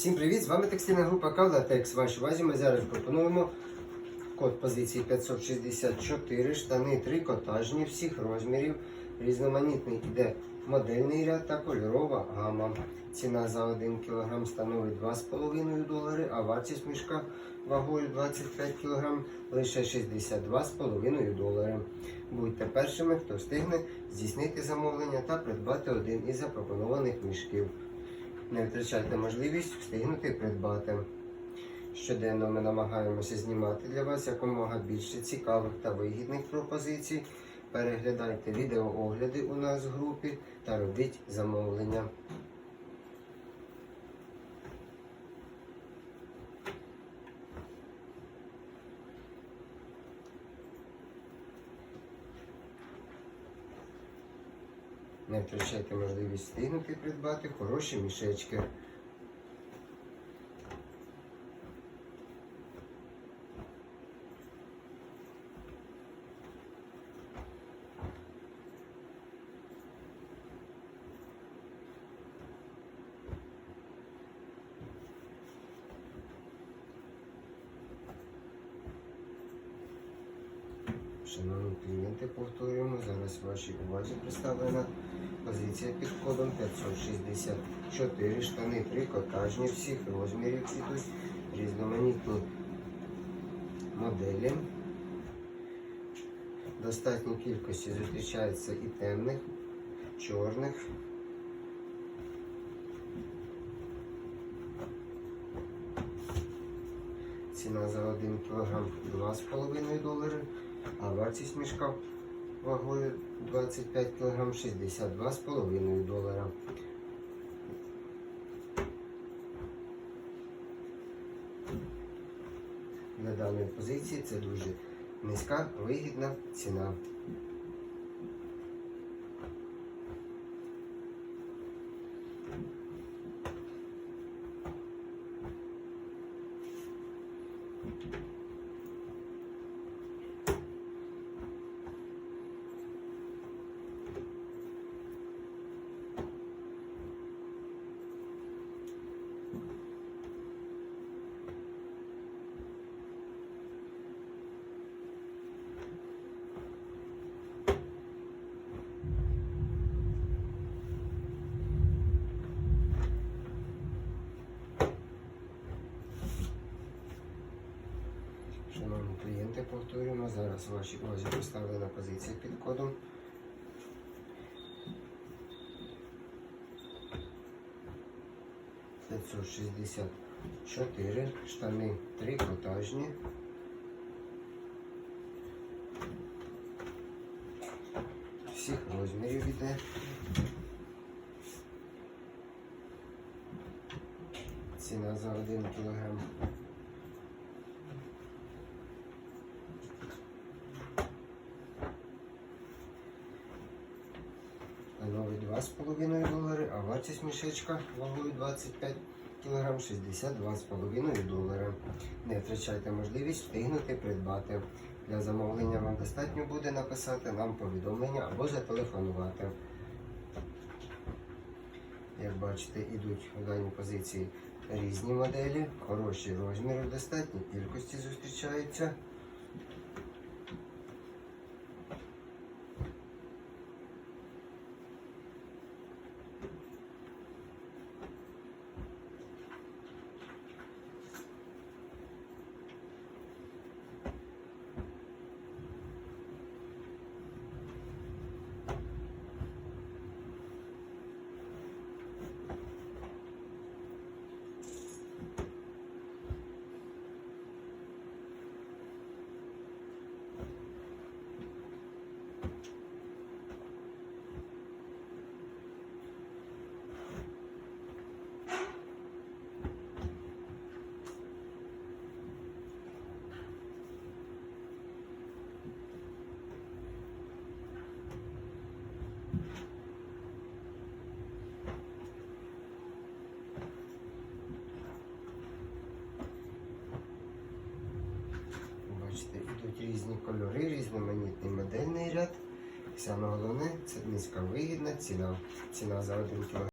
Всім привіт! З вами текстильна група Кавлатекс. Вашій увазі ми зараз пропонуємо код позиції 564, штани трикотажні всіх розмірів. Різноманітний іде модельний ряд та кольорова гама. Ціна за 1 кг становить 2,5 долари, а вартість мішка вагою 25 кг лише 62,5 долари. Будьте першими, хто встигне здійснити замовлення та придбати один із запропонованих мішків. Не втрачайте можливість встигнути придбати. Щоденно ми намагаємося знімати для вас якомога більше цікавих та вигідних пропозицій. Переглядайте відеоогляди у нас в групі та робіть замовлення. Не втрачайте можливість встигнути придбати хороші мішечки. Шановні клієнти, повторюємо, зараз вашій увазі представлена позиція під кодом 564 штани трикотажні всіх розмірів ідуть різноманітні моделі. Достатній кількості зустрічається і темних, чорних. Ціна за 1 кг 2,5 долари, а вартість мішка вагою 25 кг 62,5 долара. Для даної позиції це дуже низька вигідна ціна. Шановні клієнти, повторюємо, зараз вашій увазі поставлена позиція під кодом. П'ятсот шістдесят чотири, штани трикотажні. Всіх розмірів іде. Ціна за один кілограм Новий 2,5 долари, а вартість мішечка вагою 25 кг 62,5 долара. Не втрачайте можливість встигнути придбати. Для замовлення вам достатньо буде написати нам повідомлення або зателефонувати. Як бачите, йдуть у даній позиції різні моделі, хороші розміри, в достатній кількості зустрічаються. Бачите, йдуть різні кольори, різноманітний модельний ряд. Саме головне це низька вигідна ціна. Ціна за 1 кг